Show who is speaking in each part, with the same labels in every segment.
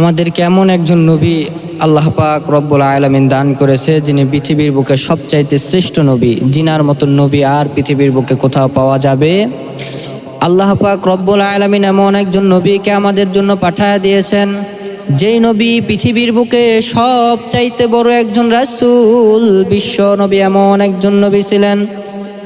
Speaker 1: আমাদেরকে এমন একজন নবী আল্লাহ পাক রব্বুল আলমিন দান করেছে, যিনি পৃথিবীর বুকে সবচাইতে শ্রেষ্ঠ নবী, জিনার মতন নবী আর পৃথিবীর বুকে কোথাও পাওয়া যাবে? আল্লাহ পাক রব্বুল আলমিন এমন একজন নবীকে আমাদের জন্য পাঠায় দিয়েছেন, যেই নবী পৃথিবীর বুকে সবচাইতে বড় একজন রাসূল, বিশ্ব নবী এমন একজন নবী ছিলেন।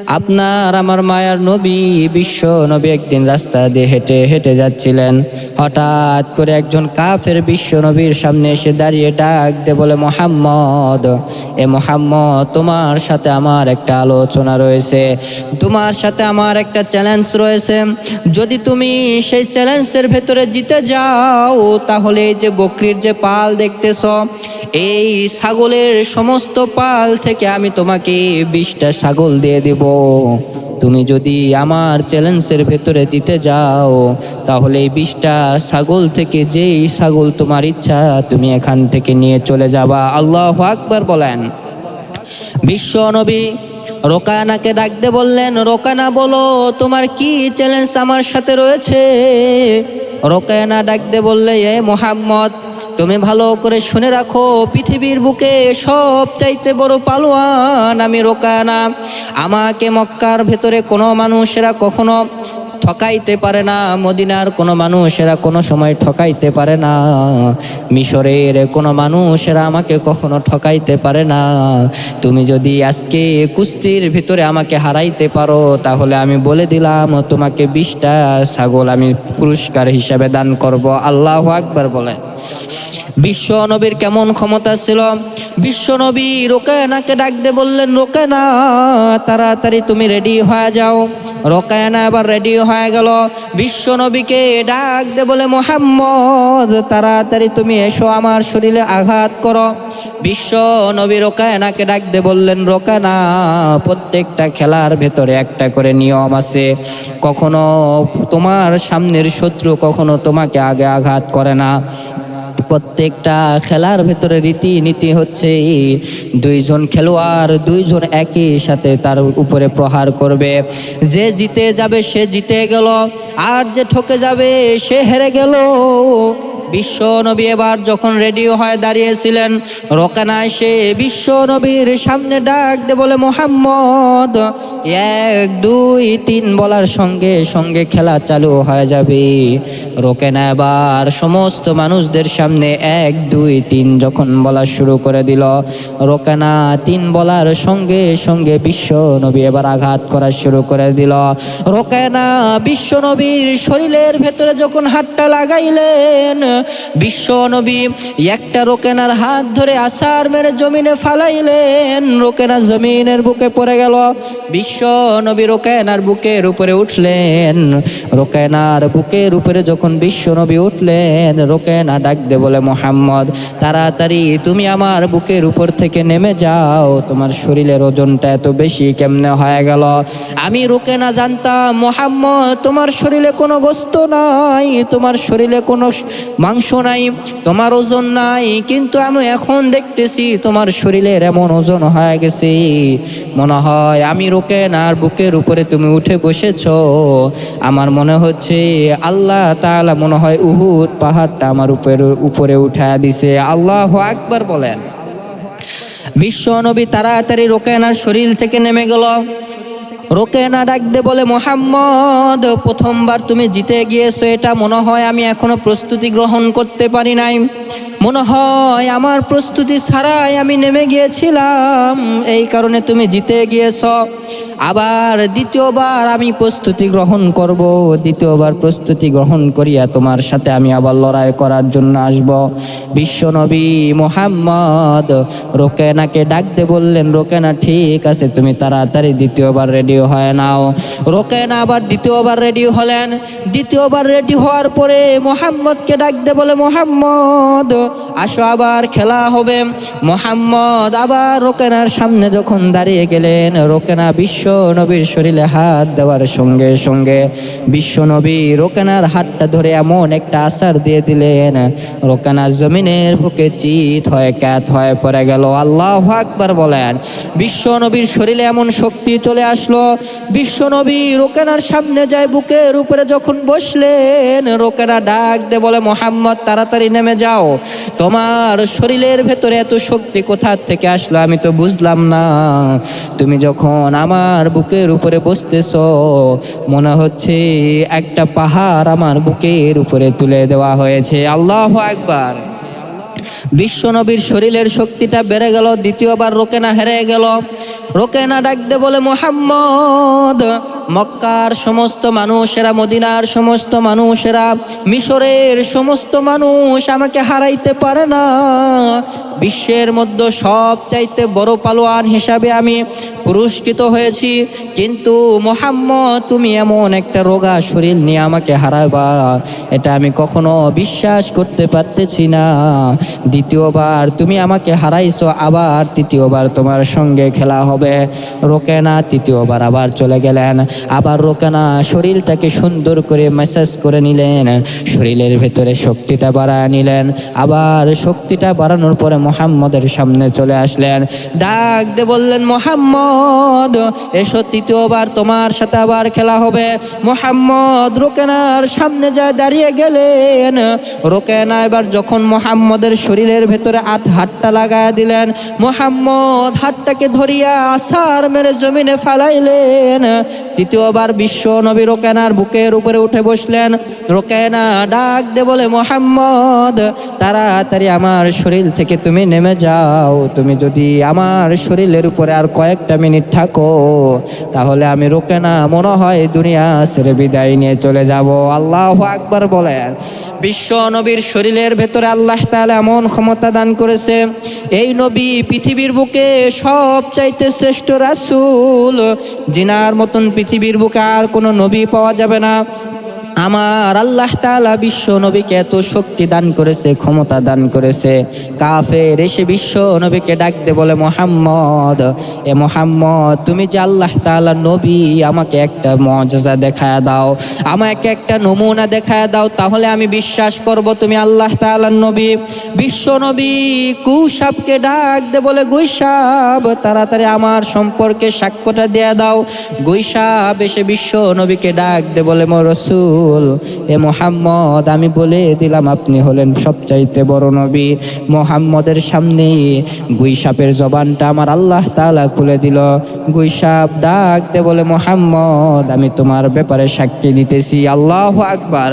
Speaker 1: আপনার আমার মায়ার নবী, বিশ্ব নবী একদিন রাস্তা দিয়ে হেঁটে হেঁটে যাচ্ছিলেন। হঠাৎ করে একজন কাফের বিশ্ব নবীর সামনে এসে দাঁড়িয়ে ডাক দে বলে, মোহাম্মদ, এ মোহাম্মদ, তোমার সাথে আমার একটা আলোচনা রয়েছে। তোমার সাথে আমার একটা চ্যালেঞ্জ রয়েছে। যদি তুমি সেই চ্যালেঞ্জের ভেতরে জিতে যাও, তাহলে যে বকরির যে পাল দেখতেছ এই ছাগলের সমস্ত পাল থেকে আমি তোমাকে বিশটা ছাগল দিয়ে দেব। তুমি যদি আমার চ্যালেঞ্জের ভেতরে দিতে যাও, তাহলে এই বিশটা ছাগল থেকে যেই ছাগল তোমার ইচ্ছা, তুমি এখান থেকে নিয়ে চলে যাবা। আল্লাহ আকবার বলেন। বিশ্ব নবী রোকানাকে ডাকতে বললেন, রোকানা, বলো, তোমার কি চ্যালেঞ্জ আমার সাথে রয়েছে? রোকানা ডাকতে বললে, এ মোহাম্মদ তুমি ভালো করে শুনে রাখো, পৃথিবীর বুকে সব চাইতে বড় পালোয়ান আমি রোকানা। আমাকে মক্কার ভেতরে কোনো মানুষেরা কখনো ঠকাইতে পারে না। মদিনার কোনো মানুষেরা কোনো সময় ঠকাইতে পারে না। মিশরের কোনো মানুষেরা আমাকে কখনো ঠকাইতে পারে না। তুমি যদি আজকে কুস্তির ভিতরে আমাকে হারাইতে পারো, তাহলে আমি বলে দিলাম, তোমাকে বিশটা ছাগল আমি পুরস্কার হিসাবে দান করব। আল্লাহ আকবার বলে। বিশ্ব নবীর কেমন ক্ষমতা ছিল? বিশ্ব নবী রোকায়নাকে ডাক দিয়ে বললেন, রোকায়না, তাড়াতাড়ি তুমি রেডি হয়ে যাও। রোকায়না এবার রেডি হয়ে গেল। বিশ্ব নবীকে ডাক দে বলে, মোহাম্মদ, তাড়াতাড়ি তুমি এসো, আমার শরীরে আঘাত করো। বিশ্ব নবী রোকায়নাকে ডাক দে বললেন রোকানা প্রত্যেকটা খেলার ভেতরে একটা করে নিয়ম আছে। কখনো তোমার সামনের শত্রু কখনো তোমাকে আগে আঘাত করে না। প্রত্যেকটা খেলার ভেতরে রীতি নীতি হচ্ছে দুইজন খেলোয়াড়, দুইজন একই সাথে তার উপরে প্রহার করবে। যে জিতে যাবে, সে জিতে গেল। আর যে ঠকে যাবে, সে হেরে গেল। বিশ্ব নবী এবার যখন রেডিও হয়ে দাঁড়িয়েছিলেন রোকানা এসে বিশ্ব নবীর সামনে ডাক দে বলে, মোহাম্মদ, এক, দুই, তিন বলার সঙ্গে সঙ্গে খেলা চালু হয়ে যাবে। রোকেনা এবার সমস্ত মানুষদের সামনে এক, দুই, তিন যখন বলা শুরু করে দিল, রোকেনা তিন বলার সঙ্গে সঙ্গে বিশ্ব নবী এবার আঘাত করা শুরু করে দিল। রোকেনা বিশ্ব নবীর শরীরের ভেতরে যখন হাতটা লাগাইলেন বিশ্ব নবী একটা রোকেনার হাত ধরে আসার মেরে জমিনে ফালাইলেন। রোকেনা জমিনের বুকে পড়ে গেল। বিশ্ব নবী রোকেনার বুকের উপরে উঠলেন। রোকেনার বুকের উপরে যখন বিশ্ব নবী উঠলেন, রোকেনা ডাক দে বলে, মোহাম্মদ, তাড়াতাড়ি, তুমি আমার বুকের উপর থেকে নেমে যাও। তোমার শরীরের ওজনটা এত বেশি কেমনে হয়ে গেল? আমি রোকেনা জানতাম, মোহাম্মদ, তোমার শরীরে কোনো গোস্ত নাই। তোমার শরীরে কোনো মাংস নাই, তোমার ওজন নাই, কিন্তু আমি এখন দেখতেছি তোমার শরীরের এমন ওজন হয়ে গেছে। মনে হয় আমি রোকেনার বুকের উপরে তুমি উঠে বসেছো। আমার মনে হচ্ছে আল্লাহ তাআলা মনে হয় উহুদ পাহাড়টা আমার উপরে উপরে উঠায় দিছে। আল্লাহ আকবার বলেন। বিশ্ব নবী তাড়াতাড়ি রোকেনার শরীর থেকে নেমে গেল। রোকেনা ডাকতে বলে, মোহাম্মদ, প্রথমবার তুমি জিতে গিয়েছো, এটা মনে হয় আমি এখনও প্রস্তুতি গ্রহণ করতে পারি নাই। মনে হয় আমার প্রস্তুতি ছাড়াই আমি নেমে গিয়েছিলাম। এই কারণে তুমি জিতে গিয়েছ। আবার দ্বিতীয়বার আমি প্রস্তুতি গ্রহণ করব। দ্বিতীয়বার প্রস্তুতি গ্রহণ করিয়া তোমার সাথে আমি আবার লড়াই করার জন্য আসব। বিশ্বনবী মোহাম্মদ রোকেনাকে ডাকতে বললেন, রোকেনা, ঠিক আছে, তুমি তাড়াতাড়ি দ্বিতীয়বার রেডি হয়ে নাও। রোকেনা আবার দ্বিতীয়বার রেডি হলেন। দ্বিতীয়বার রেডি হওয়ার পরে মোহাম্মদকে ডাকতে বলে, মোহাম্মদ আসো আবার খেলা হবে। মোহাম্মদ আবার রোকেনার সামনে যখন দাঁড়িয়ে গেলেন, রোকেনা বিশ্ব নবীর শরীরে হাত দেওয়ার সঙ্গে সঙ্গে বিশ্ব নবী রোকেনার হাতটা ধরে এমন একটা আসার দিয়ে দিলেন। রোকেনা জমিনের বুকে চিত হয়ে ক্যাত হয়ে পড়ে গেল। আল্লাহ আকবার বলেন, বিশ্ব নবীর শরীরে এমন শক্তি চলে আসলো। বিশ্ব নবী রোকেনার সামনে যায় বুকের উপরে যখন বসলেন, রোকেনা ডাক দে বলে, মোহাম্মদ, তাড়াতাড়ি নেমে যাও। তোমার শরীরের ভেতরে এত শক্তি কোথা থেকে আসলো আমি তো বুঝলাম না। তুমি যখন আমার বুকের উপরে বসতেছ, মনে হচ্ছে একটা পাহাড় আমার বুকের উপরে তুলে দেওয়া হয়েছে। আল্লাহ একবার বিশ্বনবীর শরীরের শক্তিটা বেড়ে গেল, দ্বিতীয়বার রোকেনা হেরে গেল। রোকেনা ডাক দে বলে, মোহাম্মদ মক্কার সমস্ত মানুষেরা, মদিনার সমস্ত মানুষেরা, মিশরের সমস্ত মানুষ আমাকে হারাইতে পারে না। বিশ্বের মধ্যে সব চাইতে বড় পালোয়ান হিসাবে আমি পুরস্কৃত হয়েছি। কিন্তু মোহাম্মদ, তুমি এমন একটা রোগা শরীর নিয়ে আমাকে হারাবা এটা আমি কখনো বিশ্বাস করতে পারতেছি না। দ্বিতীয়বার তুমি আমাকে হারাইছো, আবার তৃতীয়বার তোমার সঙ্গে খেলা হবে। রোকেনা, তৃতীয়বার আবার চলে গেলেন। আবার রোকেনা শরীরটাকে সুন্দর করে ম্যাসাজ করে নিলেন। শরীরের ভেতরে শক্তিটা বাড়ায় নিলেন। আবার শক্তিটা বাড়ানোর পরে মোহাম্মদের সামনে চলে আসলেন। ডাক দে বললেন, মোহাম্মদ, এসো, তৃতীয়বার তোমার সাথে আবার খেলা হবে। মোহাম্মদ রোকেনার সামনে যায় দাঁড়িয়ে গেলেন। রোকেনা এবার যখন মোহাম্মদের শরীরের ভেতরে আট হাতটা লাগায় দিলেন, মোহাম্মদ হাতটাকে ধরিয়া আসার মেরে জমিনে ফালাইলেন। তৃতীয়বার বিশ্ব নবী রোকেনার বুকের উপরে উঠে বসলেন। রোকেনা ডাক দে বলে, মোহাম্মদ, তাড়াতাড়ি আমার শরীর থেকে তুমি নেমে যাও। তুমি যদি আমার শরীরের উপরে আর কয়েকটা মিনিট থাকো, তাহলে আমি রোকেনা মনে হয় দুনিয়া ছেড়ে বিদায় নিয়ে চলে যাব। আল্লাহ আকবার বলেন। বিশ্ব নবীর শরীরের ভেতরে আল্লাহ তাআলা এমন ক্ষমতা দান করেছে, এই নবী পৃথিবীর বুকে সব চাইতে শ্রেষ্ঠ রাসূল জিনার মতন পৃথিবীর বুকে আর কোনো নবী পাওয়া যাবে না। আমার আল্লাহ তাআলা বিশ্ব নবীকে এত শক্তি দান করেছে, ক্ষমতা দান করেছে। কাফের এসে বিশ্ব নবীকে ডাকতে বলে, মোহাম্মদ, এ মোহাম্মদ, তুমি যে আল্লাহ তাআলা নবী, আমাকে একটা মজা দেখায় দাও, আমাকে একটা নমুনা দেখায় দাও, তাহলে আমি বিশ্বাস করব তুমি আল্লাহ তাআলার নবী। বিশ্ব নবী ডাক দে বলে গুইসাব তাড়াতাড়ি আমার সম্পর্কে সাক্ষ্যটা দিয়ে দাও। গুইসাব এসে বিশ্ব নবীকে ডাক দে বলে, মোর রসুল এ মোহাম্মদ, আমি বলে দিলাম, আপনি হলেন সবচাইতে বড় নবী। মোহাম্মদের সামনে গুইসাপের জবানটা আমার আল্লাহ তালা খুলে দিল। গুইসাপ ডাক দে বলে, মোহাম্মদ, আমি তোমার ব্যাপারে সাক্ষী দিতেছি আল্লাহ আকবার।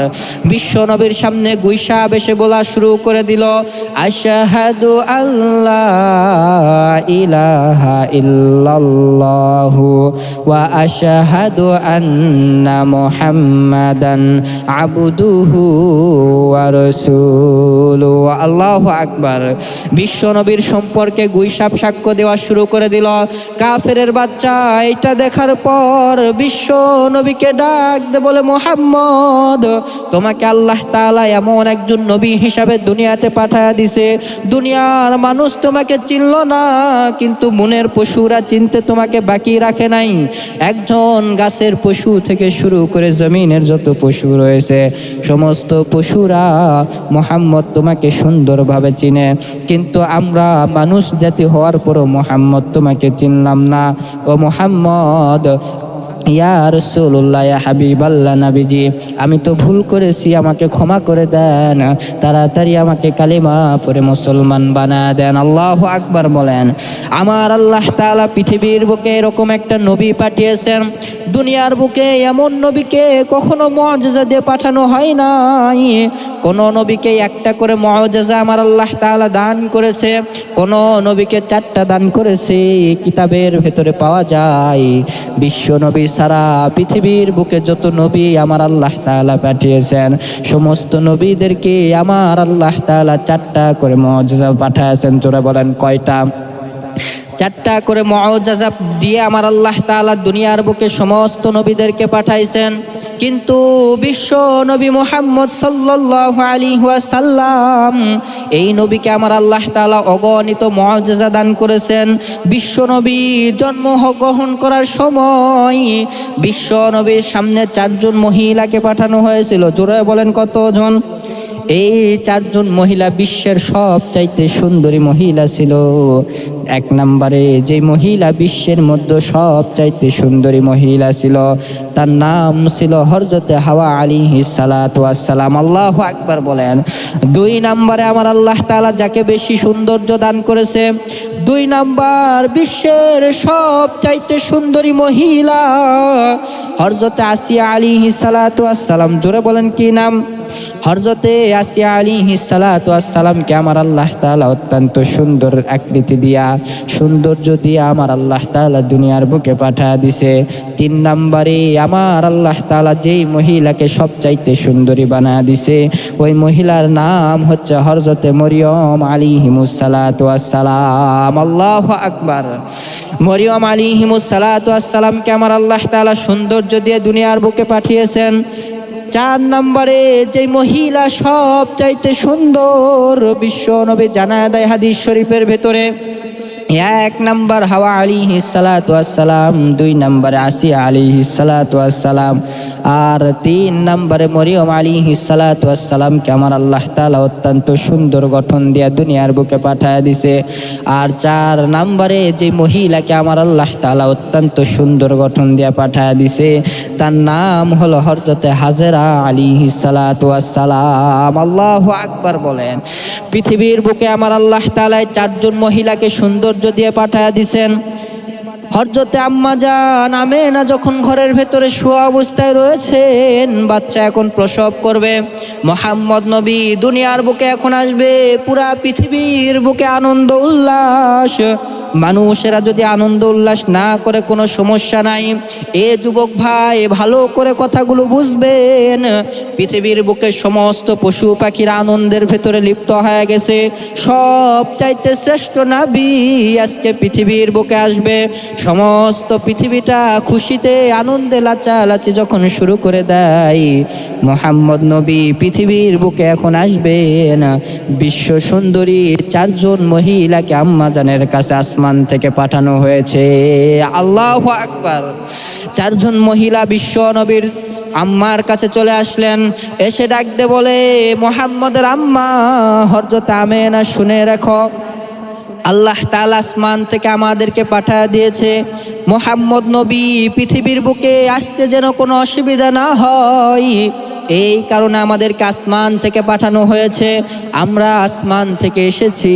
Speaker 1: বিশ্ব নবীর সামনে গুইসাপ এসে বলা শুরু করে দিল, আশাহাদু আল্লাহ ইলাহা ইল্লাল্লাহু ওয়া আশহাদু আন্না মুহাম্মাদান আবদুহু ওয়া রাসূলুহু আল্লাহু আকবার। বিশ্ব নবীর সম্পর্কে গুইসাপ সাক্ষ্য দেওয়া শুরু করে দিল। কাফেরের বাচ্চা এটা দেখার পর বিশ্ব নবীকে ডাক দে বলে, মোহাম্মদ, তোমাকে আল্লাহ তাআলা এমন একজন নবী হিসাবে দুনিয়াতে পাঠায় দিছে। দুনিয়ার মানুষ তোমাকে চিনল না, কিন্তু মনের পশুরা চিনতে তোমাকে বাকি রাখে নাই। একজন গাছের পশু থেকে শুরু করে জমিনের যত পশু রয়েছে। সমস্ত পশুরা মোহাম্মদ তোমাকে সুন্দরভাবে চিনে। কিন্তু আমরা মানুষ জাতি হওয়ার পরও মোহাম্মদ তোমাকে চিনলাম না। ও মোহাম্মদ ইয়া রসুল্লাহ ইয়া হাবিবাল্লাহ নাবিজি, আমি তো ভুল করেছি, আমাকে ক্ষমা করে দেন। তাড়াতাড়ি আমাকে কালিমা পরে মুসলমান বানা দেন। আল্লাহ আকবার বলেন, আমার আল্লাহ তাআলা পৃথিবীর বুকে এরকম একটা নবী পাঠিয়েছেন, দুনিয়ার বুকে এমন নবীকে কখনো মজা দিয়ে পাঠানো হয় নাই। কোন নবীকে একটা করে মজা আমার আল্লাহ তাআলা দান করেছে, কোন নবীকে চারটা দান করেছে, কিতাবের ভেতরে পাওয়া যায়। বিশ্ব নবী সারা পৃথিবীর বুকে যত নবী আমার আল্লাহ তালা পাঠিয়েছেন, সমস্ত নবীদেরকে আমার আল্লাহ তালা চারটা করে মজা পাঠাইছেন তোরা বলেন কয়টা? চারটা করে মজাজাব দিয়ে আমার আল্লাহ তালা দুনিয়ার বুকে সমস্ত নবীদেরকে পাঠাইছেন। কিন্তু বিশ্ব নবী মোহাম্মদ সাল্লাহ আলী সাল্লাম এই নবীকে আমার আল্লাহ তালা অগণিত মর্যাদা দান করেছেন। বিশ্ব নবী জন্ম গ্রহণ করার সময় বিশ্ব নবীর সামনে চারজন মহিলাকে পাঠানো হয়েছিল। জোরে বলেন কতজন? এই চারজন মহিলা বিশ্বের সব চাইতে সুন্দরী মহিলা ছিল। এক নম্বরে, যে মহিলা বিশ্বের মধ্যে সব চাইতে সুন্দরী মহিলা ছিল, তার নাম ছিল হরজতে হাওয়া আলী সালাম আল্লাহ আকবার বলেন, দুই নম্বরে আমার আল্লাহ তাআলা যাকে বেশি সৌন্দর্য দান করেছে, দুই নাম্বার বিশ্বের সব চাইতে সুন্দরী মহিলা হরজতে আসিয়া আলী সালাম জোরে বলেন কি নাম? হরজতে আসিয়া আলী সালামকে আমার আল্লাহ তাআলা অত্যন্ত সুন্দর আকৃতি দিয়া, সৌন্দর্য দিয়া আমার আল্লাহ তাআলা দুনিয়ার বুকে পাঠা দিছে। তিন নাম্বারে আমার আল্লাহ তাআলা যেই মহিলাকে সবচাইতে সুন্দরী বানা দিছে, ওই মহিলার নাম হচ্ছে হরজতে মরিয়ম আলী হিমুসালাম আল্লাহ আকবার। মরিয়ম আলী হিমুসালামকে আমার আল্লাহ তাআলা সৌন্দর্য দিয়ে দুনিয়ার বুকে পাঠিয়েছেন। চার নম্বরে যে মহিলা সব চাইতে সুন্দর, বিশ্ব নবী জানা দেয় হাদিস শরীফের ভেতরে। এক নম্বর হাওয়া আলী সালাম, দুই নম্বর আসিয়া আলী সালাম। আর তিন নম্বরে মরিয়ম আলী সালামকে আমার আল্লাহ তালা অত্যন্ত সুন্দর গঠন দিয়া দুনিয়ার বুকে পাঠায় দিছে। আর চার নম্বরে যে মহিলাকে আমার আল্লাহ তালা অত্যন্ত সুন্দর গঠন দিয়া পাঠায় দিছে, তার নাম হলো হরজতে হাজেরা আলী সালাম আল্লাহ আকবার বলেন, পৃথিবীর বুকে আমার আল্লাহ তালায় চারজন মহিলাকে সৌন্দর্য দিয়ে পাঠায় দিছেন। হরজতে আম্মা যান আমেনা যখন ঘরের ভেতরে শোয়া অবস্থায় রয়েছেন, বাচ্চা এখন প্রসব করবে। মোহাম্মদ নবী দুনিয়ার বুকে এখন আসবে, পুরা পৃথিবীর বুকে আনন্দ উল্লাস। মানুষেরা যদি আনন্দ উল্লাস না করে কোনো সমস্যা নাই। এ যুবক ভাই ভালো করে কথাগুলো বুঝবেন। পৃথিবীর বুকে সমস্ত পশু পাখির আনন্দের ভেতরে লিপ্ত হয়ে গেছে। সব চাইতে শ্রেষ্ঠ নাবি আজকে পৃথিবীর বুকে আসবে। সমস্ত পৃথিবীটা খুশিতে, আনন্দে লাচালাচি যখন শুরু করে দেয়, মোহাম্মদ নবী পৃথিবীর বুকে এখন আসবেন বিশ্ব সুন্দরী চারজন মহিলাকে আম্মাজানের কাছে আসমান থেকে পাঠানো হয়েছে। আল্লাহ আকবার। চারজন মহিলা বিশ্ব নবীর আম্মার কাছে চলে আসলেন। এসে ডাকতে বলে, মোহাম্মদের আম্মা হরজত আমেনা শুনে রাখো। আল্লাহ তাল আসমান থেকে আমাদেরকে পাঠায় দিয়েছে। মোহাম্মদ নবী পৃথিবীর বুকে আসতে যেন কোনো অসুবিধা না হয়। এই কারণে আমাদেরকে আসমান থেকে পাঠানো হয়েছে। আমরা আসমান থেকে এসেছি।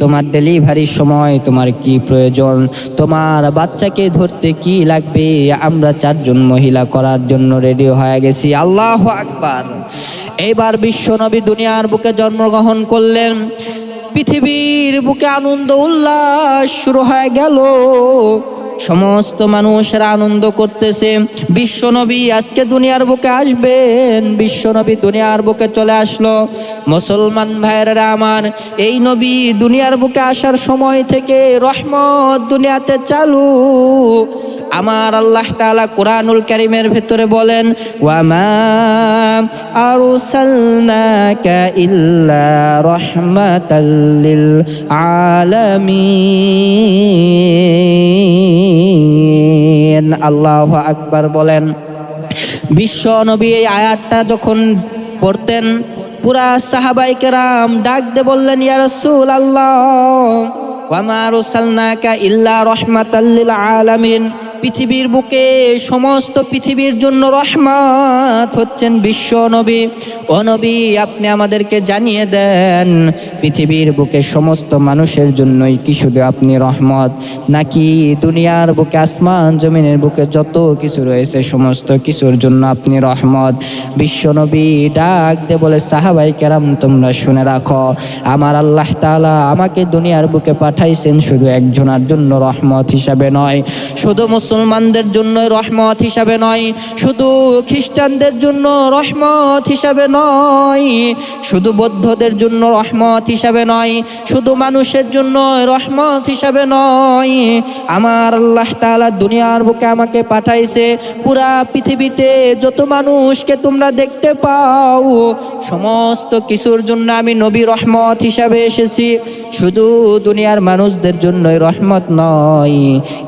Speaker 1: তোমার ডেলিভারির সময় তোমার কি প্রয়োজন? তোমার বাচ্চাকে ধরতে কি লাগবে? আমরা চারজন মহিলা করার জন্য রেডি হয়ে গেছি। আল্লাহ আকবার। এইবার বিশ্বনবী দুনিয়ার বুকে জন্মগ্রহণ করলেন। পৃথিবীর বুকে আনন্দ উল্লাস শুরু হয়ে গেল। সমস্ত মানুষেরা আনন্দ করতেছে। বিশ্বনবী আজকে দুনিয়ার বুকে আসবেন। বিশ্বনবী দুনিয়ার বুকে চলে আসলো। মুসলমান ভাইয়েরা আমার, এই নবী দুনিয়ার বুকে আসার সময় থেকে রহমত দুনিয়াতে চালু। আমার আল্লাহ তাআলা কোরআনুল কারীমের ভেতরে বলেন, ওয়ামা আরসালনাকা ইল্লা আল্লাহু আকবার বলেন। বিশ্ব নবী এই আয়াতটা যখন পড়তেন, পুরা সাহাবাই কেরাম ডাক দে বললেন, ইয়া রাসূল আল্লাহ ওয়ামা রসালনাকা ইল্লা রহমাতাল্লিল আলামিন। পৃথিবীর বুকে সমস্ত পৃথিবীর জন্য রহমাত হচ্ছেন বিশ্ব নবী। ও নবী, আপনি আমাদেরকে জানিয়ে দেন, পৃথিবীর বুকে সমস্ত মানুষের জন্যই কি শুধু আপনি রহমত? নাকি দুনিয়ার বুকে, আসমান, জমিনের বুকে যত কিছু রয়েছে, সমস্ত কিছুর জন্য আপনি রহমত? বিশ্ব নবী ডাক দে বলে, সাহাবাই কেরাম, তোমরা শুনে রাখো, আমার আল্লাহ তাআলা আমাকে দুনিয়ার বুকে পাঠাইছেন শুধু একজনের জন্য রহমত হিসাবে নয়। শুধু মুসলমান মুসলমানদের জন্য রহমত হিসাবে নয়, শুধু খ্রিস্টানদের জন্য রহমত হিসাবে নয়, শুধু বৌদ্ধদের জন্য রহমত হিসাবে নয়, শুধু মানুষের জন্য রহমত হিসাবে নয়। আমার আল্লাহ তাআলা দুনিয়ার বুকে আমাকে পাঠাইছে, পুরা পৃথিবীতে যত মানুষকে তোমরা দেখতে পাও, সমস্ত কিছুর জন্য আমি নবী রহমত হিসাবে এসেছি। শুধু দুনিয়ার মানুষদের জন্যই রহমত নয়,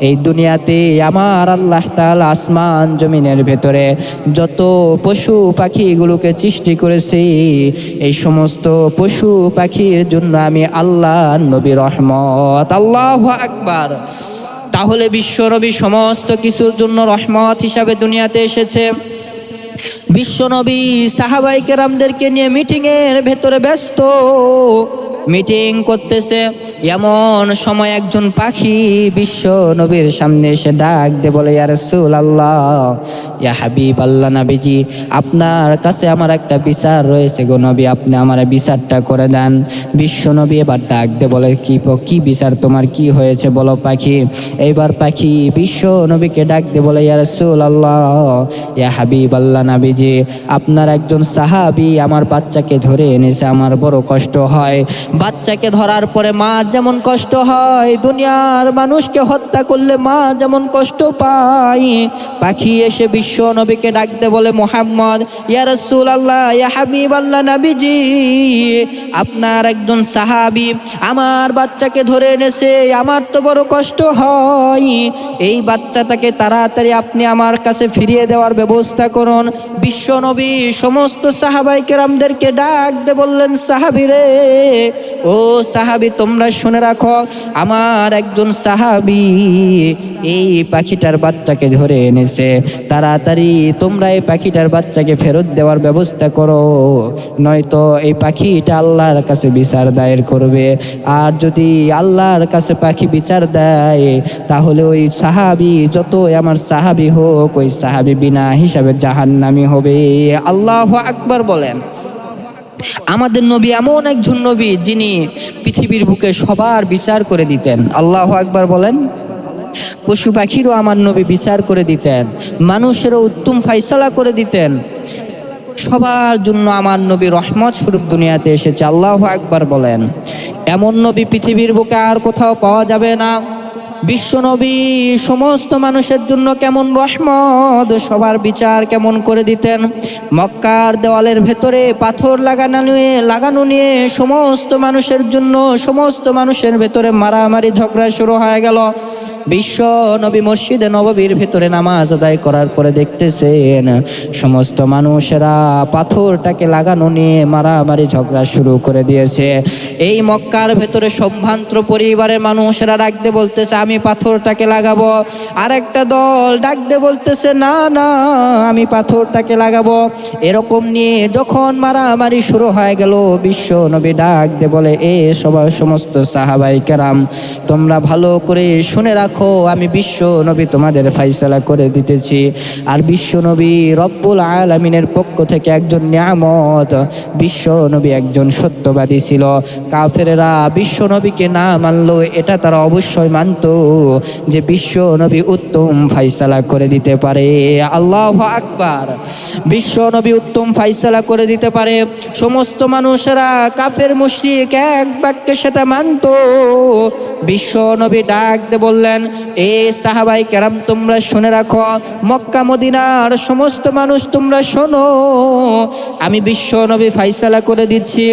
Speaker 1: এই দুনিয়াতে আমার আল্লাহ তাল আসমান জমিনের ভেতরে যত পশু পাখিগুলোকে সৃষ্টি করেছি, এই সমস্ত পশু পাখির জন্য আমি আল্লাহ নবী রহমত। আল্লাহ আকবার। তাহলে বিশ্বনবী সমস্ত কিছুর জন্য রহমত হিসাবে দুনিয়াতে এসেছে। বিশ্বনবী সাহাবাই কেরামদেরকে নিয়ে মিটিংয়ের ভেতরে ব্যস্ত। মিটিং করতেছে। এমন সময় একজন পাখি বিশ্ব নবীর সামনে এসে ডাক দে বলে, ইয়া রাসূল আল্লাহ ইয়া হাবিব আল্লাহ নবীজি, আপনার কাছে আমার একটা বিচার রয়েছে গো নবী, আপনি আমার বিচারটা করে দেন। বিশ্ব নবী এবার ডাক দে বলে, কি কি বিচার তোমার? কি হয়েছে বলো পাখি? এইবার পাখি বিশ্ব নবীকে ডাক দে বলে, ইয়া রাসূল আল্লাহ ইয়া হাবিব আল্লাহ নবীজি, আপনার একজন সাহাবি আমার বাচ্চাকে ধরে এনেছে, আমার বড় কষ্ট হয়। বাচ্চাকে ধরার পরে মার যেমন কষ্ট হয়, দুনিয়ার মানুষকে হত্যা করলে মা যেমন কষ্ট পায়। পাখি এসে বিশ্ব নবীকে ডাকতে বলে, মোহাম্মদ, ইয়া রাসূল আল্লাহ ইয়া হাবিব আল্লাহ নাবিজি, আপনার একজন সাহাবি আমার বাচ্চাকে ধরে এনেছে, আমার তো বড় কষ্ট হয়। এই বাচ্চাটাকে তাড়াতাড়ি আপনি আমার কাছে ফিরিয়ে দেওয়ার ব্যবস্থা করুন। বিশ্ব নবী সমস্ত সাহাবাই কেরামদেরকে ডাক দে বললেন, সাহাবি রে ও সাহাবি, তোমরা শুনে রাখো, আমার একজন সাহাবি এই পাখিটার বাচ্চাকে ধরে এনেছে। তাড়াতাড়ি তোমরা এই পাখিটার বাচ্চাকে ফেরত দেওয়ার ব্যবস্থা করো, নয়তো এই পাখিটা আল্লাহর কাছে বিচার দায়ের করবে। আর যদি আল্লাহর কাছে পাখি বিচার দেয়, তাহলে ওই সাহাবি যতই আমার সাহাবি হোক, ওই সাহাবি বিনা হিসাবে জাহান্নামি হবে। আল্লাহ আকবার বলেন। আমাদের নবী এমন একজন নবী যিনি পৃথিবীর বুকে সবার বিচার করে দিতেন। আল্লাহ একবার বলেন, পশু পাখিরও আমার নবী বিচার করে দিতেন, মানুষেরও উত্তম ফাইসালা করে দিতেন। সবার জন্য আমার নবী রহমত স্বরূপ দুনিয়াতে এসেছে। আল্লাহ একবার বলেন, এমন নবী পৃথিবীর বুকে আর কোথাও পাওয়া যাবে না। বিশ্ব নবী সমস্ত মানুষের জন্য কেমন রহমত, সবার বিচার কেমন করে দিতেন? মক্কার দেওয়ালের ভেতরে পাথর লাগানো নিয়ে লাগানো নিয়ে সমস্ত মানুষের জন্য, সমস্ত মানুষের ভেতরে মারামারি, ঝগড়া শুরু হয়ে গেল। বিশ্ব নবী মসজিদে নববীর ভেতরে নামাজ আদায় করার পরে দেখতেছেন, সমস্ত মানুষেরা পাথরটাকে লাগানো নিয়ে মারামারি ঝগড়া শুরু করে দিয়েছে। এই মক্কার ভেতরে সম্ভ্রান্ত পরিবারের মানুষেরা ডাকতে বলতেছে, আমি পাথরটাকে লাগাবো। আর একটা দল ডাকতে বলতেছে, না না, আমি পাথরটাকে লাগাবো। এরকম নিয়ে যখন মারামারি শুরু হয়ে গেল, বিশ্ব নবী ডাক দে বলে, এ সবাই সমস্ত সাহাবাই কেরাম, তোমরা ভালো করে শুনে রাখো। আমি বিশ্ব নবী তোমাদের ফাইসলা করে দিতেছি। আর বিশ্ব নবী রব্বুল আলমিনের পক্ষ থেকে একজন নিয়ামত, বিশ্ব নবী একজন সত্যবাদী ছিল। কাফেরেরা বিশ্ব নবীকে না মানলো, এটা তারা অবশ্যই মানতো যে বিশ্ব নবী উত্তম ফাইসালা করে দিতে পারে। আল্লাহ আকবার। বিশ্ব নবী উত্তম ফাইসালা করে দিতে পারে। সমস্ত মানুষেরা কাফের মুশরিক এক বাক্যে সেটা মানতো। বিশ্ব নবী ডাক বললেন এ সাহাবাই কেরাম, তোমরা শুনে রাখো, মক্কা, মদিনার সমস্ত মানুষ তোমরা শোনো। আমি বিশ্ব নবী ফাইসালা করে দিচ্ছি।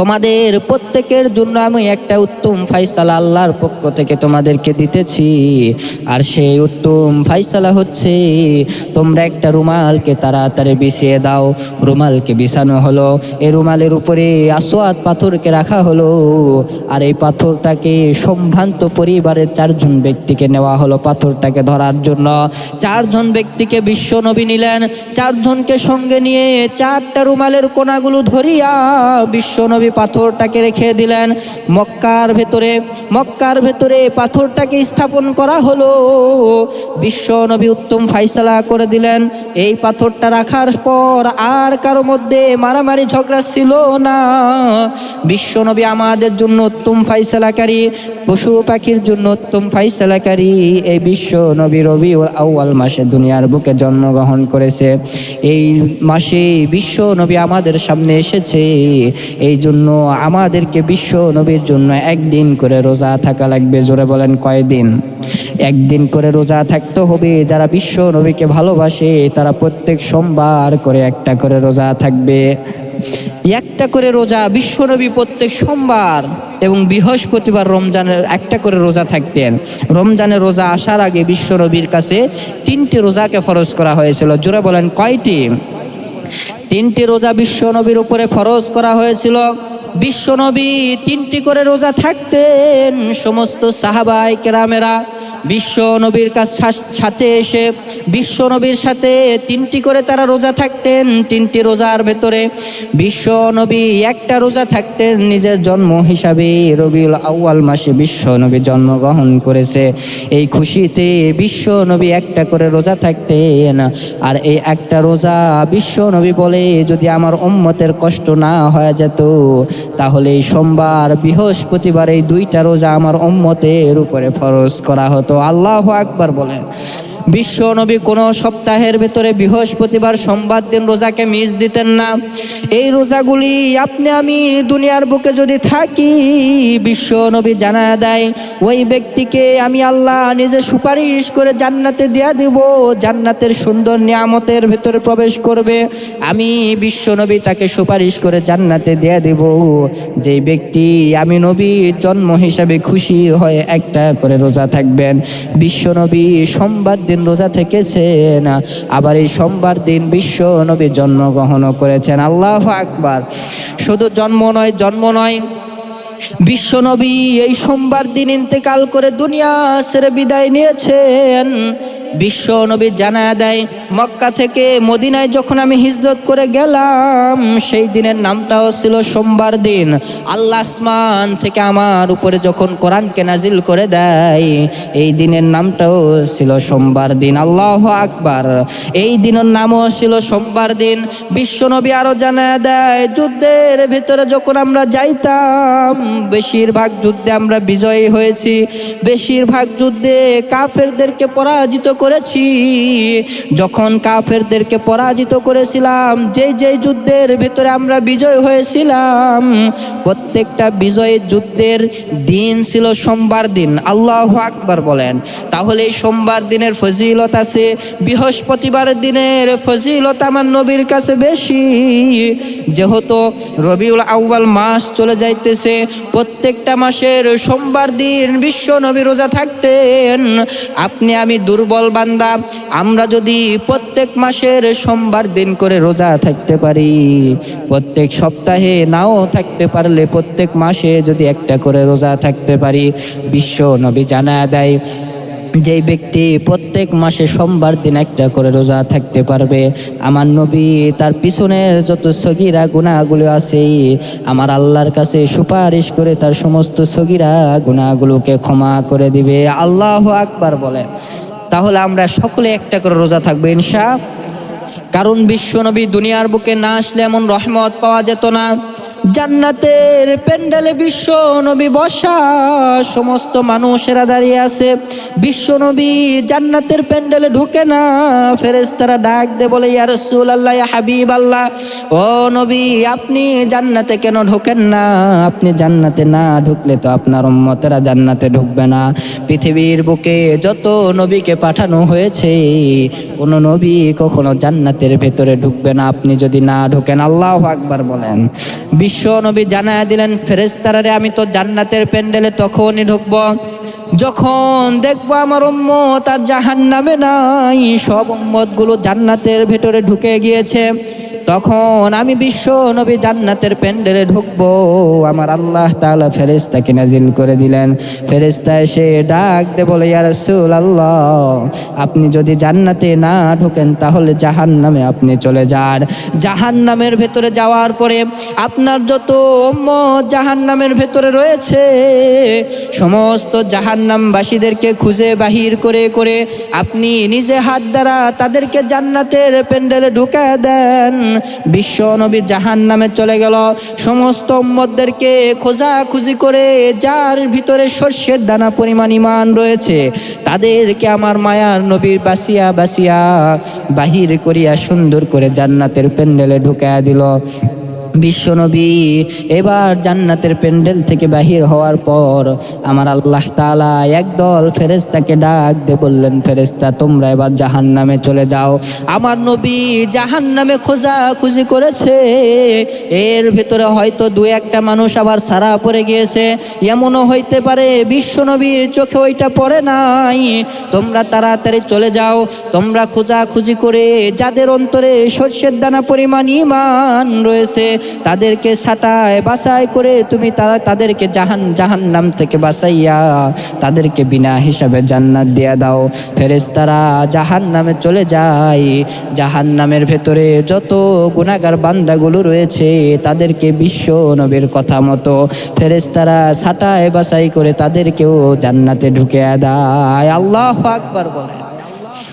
Speaker 1: তোমাদের প্রত্যেকের জন্য আমি একটা উত্তম ফাইসালা আল্লাহর পক্ষ থেকে তোমাদেরকে দিতেছি। আর সেই উত্তম ফাইসালা হচ্ছে, তোমরা একটা রুমালকে তাড়াতাড়ি বিছিয়ে দাও। রুমালকে বিছানো হলো। এই রুমালের উপরে আসোয়াদ পাথরকে রাখা হলো। আর এই পাথরটাকে সম্ভ্রান্ত পরিবারের চারজন ব্যক্তিকে নেওয়া হলো পাথরটাকে ধরার জন্য। চারজন ব্যক্তিকে বিশ্ব নবী নিলেন। চারজনকে সঙ্গে নিয়ে চারটা রুমালের কোনাগুলো ধরিয়া বিশ্ব সেই পাথরটাকে রেখে দিলেন। মক্কার ভেতরে মক্কার ভেতরে পাথরটাকে স্থাপন করা হলো। বিশ্ব নবী উত্তম ফাইসালা করে দিলেন। এই পাথরটা রাখার পর আর কারও মধ্যে মারামারি ঝগড়া ছিল না। বিশ্ব নবী আমাদের জন্য উত্তম ফাইসালাকারী পশু পাখির জন্য উত্তম ফাইসালাকারী এই বিশ্ব নবী রবি আউয়াল মাসে দুনিয়ার বুকে জন্মগ্রহণ করেছে। এই মাসে বিশ্ব নবী আমাদের সামনে এসেছে। এই জন্য আমাদেরকে বিশ্ব নবীর জন্য একদিন করে রোজা থাকা লাগবে। জোরে বলেন, কয়দিন? একদিন করে রোজা থাকতে হবে। যারা বিশ্ব নবীকে ভালোবাসে, তারা প্রত্যেক সোমবার করে একটা করে রোজা থাকবে। একটা করে রোজা বিশ্বনবী প্রত্যেক সোমবার এবং বৃহস্পতিবার রমজানের একটা করে রোজা থাকতেন। রমজানের রোজা আসার আগে বিশ্বনবীর কাছে তিনটি রোজাকে ফরজ করা হয়েছিল। জোরে বলেন, কয়টি? তিনটি রোজা বিশ্বনবীর উপরে ফরজ করা হয়েছিল। বিশ্বনবী তিনটি করে রোজা থাকতেন, সমস্ত সাহাবাই কেরামেরা। বিশ্ব নবীর কাছ সাথে এসে বিশ্ব নবীর সাথে তিনটি করে তারা রোজা থাকতেন, তিনটি রোজার ভেতরে বিশ্ব নবী একটা রোজা থাকতেন নিজের জন্ম হিসাবে। রবিউল আউয়াল মাসে বিশ্ব নবী জন্মগ্রহণ করেছে। এই খুশিতে বিশ্ব নবী একটা করে রোজা থাকতেন। আর এই একটা রোজা বিশ্ব নবী বলে যদি আমার উম্মতের কষ্ট না হয়ে যেত, তাহলে সোমবার, বৃহস্পতিবার এই দুইটা রোজা আমার উম্মতের উপরে ফরজ করা হতো। আল্লাহ আকবার বলেন। বিশ্ব নবী কোনো সপ্তাহের ভেতরে বৃহস্পতিবার সোমবার দিন রোজাকে মিস দিতেন না। এই রোজাগুলি আপনি আমি দুনিয়ার বুকে যদি থাকি, বিশ্ব নবী জানা দেয়, ওই ব্যক্তিকে আমি আল্লাহ নিজে সুপারিশ করে জান্নাতে দেয়া দিব, জান্নাতের সুন্দর নিয়ামতের ভেতরে প্রবেশ করবে। আমি বিশ্ব নবী তাকে সুপারিশ করে জান্নাতে দেয়া দেব। যেই ব্যক্তি আমি নবীর জন্ম হিসাবে খুশি হয়ে একটা করে রোজা থাকবেন। বিশ্ব নবী সোমবার দিন রোজা থেকেছেন। আবার এই সোমবার দিন বিশ্ব নবী জন্মগ্রহণ করেছেন। আল্লাহ আকবার। শুধু জন্ম নয় জন্ম নয়। বিশ্বনবী এই সোমবার দিন ইন্তেকাল করে দুনিয়া ছেড়ে বিদায় নিয়েছেন। বিশ্ব নবী জানা দেয়, মক্কা থেকে মদিনায় যখন আমি হিজরত করে গেলাম, সেই দিনের নামটাও ছিল সোমবার দিন। আল্লাহ আসমান থেকে আমার উপরে যখন কোরআনকে নাজিল করে দেয়, এই দিনের নামটাও ছিল সোমবার দিন। আল্লাহ আকবার। এই দিনের নামও ছিল সোমবার দিন। বিশ্ব নবী আরও জানা দেয়, যুদ্ধের ভিতরে যখন আমরা যাইতাম, বেশিরভাগ যুদ্ধে আমরা বিজয়ী হয়েছি। বেশিরভাগ যুদ্ধে কাফেরদেরকে পরাজিত করেছি। যখন কাফেরদেরকে পরাজিত করেছিলাম যে যে যুদ্ধের ভিতরে আমরা বিজয় হয়েছিলাম, প্রত্যেকটা বিজয়ের যুদ্ধের দিন ছিল সোমবার দিন। আল্লাহ আকবার বলেন। তাহলে এই সোমবার দিনের ফজিলত আছে, বৃহস্পতিবার দিনের ফজিলত আমার নবীর কাছে বেশি। যেহেতু রবিউল আউ্বাল মাস চলে যাইতেছে, প্রত্যেকটা মাসের সোমবার দিন বিশ্ব নবী রোজা থাকতেন। আপনি আমি দুর্বল বান্দা, আমরা যদি প্রত্যেক মাসের সোমবার দিন করে রোজা থাকতে পারি, প্রত্যেক সপ্তাহে নাও থাকতে পারলে প্রত্যেক মাসে যদি একটা করে রোজা থাকতে পারি, বিশ্ব নবী জানা দেয় যেই ব্যক্তি প্রত্যেক মাসে সোমবার দিন একটা করে রোজা থাকতে পারবে, আমার নবী তার পিছনের যত সগিরা গুণাগুলো আছে আমার আল্লাহর কাছে সুপারিশ করে তার সমস্ত সগিরা গুণাগুলোকে ক্ষমা করে দিবে। আল্লাহ আকবার বলে। তাহলে আমরা সকলে একটা করে রোজা থাকব, ইনশা কারণ বিশ্বনবী দুনিয়ার বুকে না আসলে এমন রহমত পাওয়া যেত না। জান্নাতের প্যান্ডেলে বিশ্ব নবী বসা, সমস্ত মানুষেরা দাঁড়িয়ে আছে। বিশ্ব নবী জান্নাতের প্যান্ডেলে ঢুকে না, ফেরেশতারা ডাক দে বলে, ইয়া রাসূলুল্লাহ, ইয়া হাবিব আল্লাহ ও নবী, আপনি জান্নাতে কেন ঢোকেন না? আপনি জান্নাতে না ঢুকলে তো আপনার উম্মতেরা জান্নাতে ঢুকবে না। পৃথিবীর বুকে যত নবীকে পাঠানো হয়েছে, কোনো নবী কখনো জান্নাতের ভেতরে ঢুকবে না। আপনি যদি না ঢোকেন, আল্লাহ আকবার বলেন। বিশ্ব নবী জানায় দিলেন ফেরেস্তারারে আমি তো জান্নাতের প্যান্ডেলে তখনই ঢুকব। যখন দেখব আমার উম্মত আর জাহান নামে নাই, সব উম্মতগুলো জান্নাতের ভেতরে ঢুকে গিয়েছে। তখন আমি বিশ্ব নবী জান্নাতের প্যান্ডেলে ঢুকবো। আমার আল্লাহ তাআলা ফেরেশতাকে নাজিল করে দিলেন। ফেরেশতা এসে ডাক দে বলে, ইয়া আল্লাহ আপনি যদি জান্নাতে না ঢোকেন তাহলে জাহান্নামে আপনি চলে যান। জাহান্নামের ভেতরে যাওয়ার পরে আপনার যত উম্মত জাহান্নামের ভেতরে রয়েছে, সমস্ত জাহান্নামবাসীদেরকে খুঁজে বাহির করে করে আপনি নিজে হাত দ্বারা তাদেরকে জান্নাতের প্যান্ডেলে ঢুকায় দেন। বিশ্ব নবী জাহান নামে চলে গেল। সমস্ত উম্মতদেরকে খোঁজাখুঁজি করে যার ভিতরে সর্ষের দানা পরিমাণ ইমান রয়েছে, তাদেরকে আমার মায়ার নবীর বাসিয়া বাসিয়া বাহির করিয়া সুন্দর করে জান্নাতের প্যান্ডেলে ঢুকায়া দিল। বিশ্বনবী, এবার জান্নাতের প্যান্ডেল থেকে বাহির হওয়ার পর আমার আল্লাহ তাআলা একদল ফেরেশতাকে ডাক দিয়ে বললেন, ফেরেশতা, তোমরা এবার জাহান্নামে চলে যাও। আমার নবী জাহান্নামে খোঁজা খুঁজি করেছে। এর ভেতরে হয়তো দু একটা মানুষ আবার সারা পড়ে গিয়েছে। এমনও হইতে পারে বিশ্বনবীর চোখে ওইটা পড়ে নাই। তোমরা তাড়াতাড়ি চলে যাও। তোমরা খোঁজাখুঁজি করে যাদের অন্তরে সর্ষের দানা পরিমাণ ইমান রয়েছে তাদেরকে সাটায় বাসায় করে তুমি তারা তাদেরকে জাহান জাহান নাম থেকে বাসাইয়া তাদেরকে বিনা হিসাবে জান্নাত দিয়া দাও। ফেরেশতারা জাহান নামে চলে যায়। জাহান নামের ভেতরে যত গুণাগার বান্দাগুলো রয়েছে, তাদেরকে বিশ্ব নবীর কথা মতো ফেরেশতারা সাটায় বাছাই করে তাদেরকেও জান্নাতে ঢুকে দেয়। আল্লাহ আকবার বলে